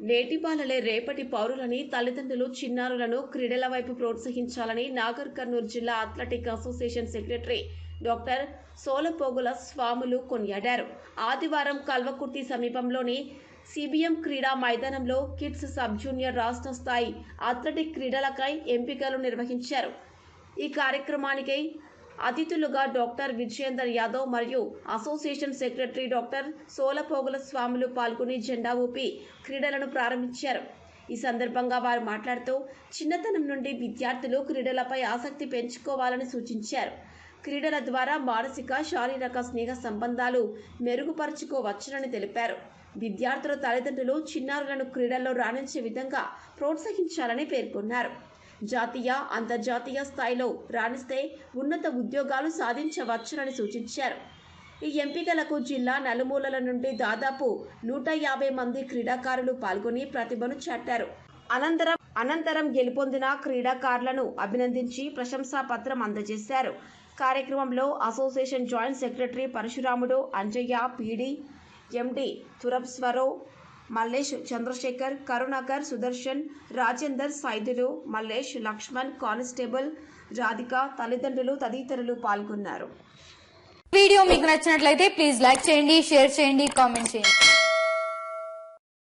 నేటి బాలలే రేపటి పౌరులని తల్లిదండ్రులు చిన్నారులను క్రీడల వైపు ప్రోత్సహించాలని నాగర్ కర్నూలు జిల్లా athletic association secretary doctor Solapogula Swamulu కొనియాడారు. ఆదివారం కల్వకుర్తి సమీపంలోని సిబిఎం క్రీడా మైదానంలో కిడ్స్ సబ్ జూనియర్ రాష్ట్ర స్థాయి అథ్లెటిక్ క్రీడలకై ఎంపికలు నిర్వహించారు. ఈ కార్యక్రమానికి అతిథులుగా డాక్టర్ విజయేందర్ యాదవ్ మరియు అసోసియేషన్ సెక్రటరీ డాక్టర్ సోలపోగుల స్వాములు పాల్గొని జెండా ఊపి క్రీడలను ప్రారంభించారు. ఈ సందర్భంగా వారు మాట్లాడుతూ చిన్నతనం నుండి విద్యార్థులు క్రీడలపై ఆసక్తి పెంచుకోవాలని సూచించారు. క్రీడల ద్వారా మానసిక శారీరక స్నేహ సంబంధాలు మెరుగుపరుచుకోవచ్చునని తెలిపారు. విద్యార్థుల తల్లిదండ్రులు చిన్నారులను క్రీడల్లో రాణించే విధంగా ప్రోత్సహించాలని పేర్కొన్నారు. జాతీయ అంతర్జాతీయ స్థాయిలో రాణిస్తే ఉన్నత ఉద్యోగాలు సాధించవచ్చునని సూచించారు. ఈ ఎంపికలకు జిల్లా నలుమూలల నుండి దాదాపు నూట యాభై మంది క్రీడాకారులు పాల్గొని ప్రతిభను చాటారు. అనంతరం అనంతరం గెలుపొందిన క్రీడాకారులను అభినందించి ప్రశంసా పత్రం అందజేశారు. కార్యక్రమంలో association joint secretary Parashuramudu Anjaiah PD MD తురబ్స్వరో Mallesh Chandrashekar Karunakar Sudarshan Rajender Saidulu Mallesh Laxman constable Radhika తల్లిదండ్రులు తదితరులు పాల్గొన్నారు. వీడియో మీకు నచ్చినట్లయితే ప్లీజ్ లైక్ చేయండి షేర్ చేయండి కామెంట్ చేయండి.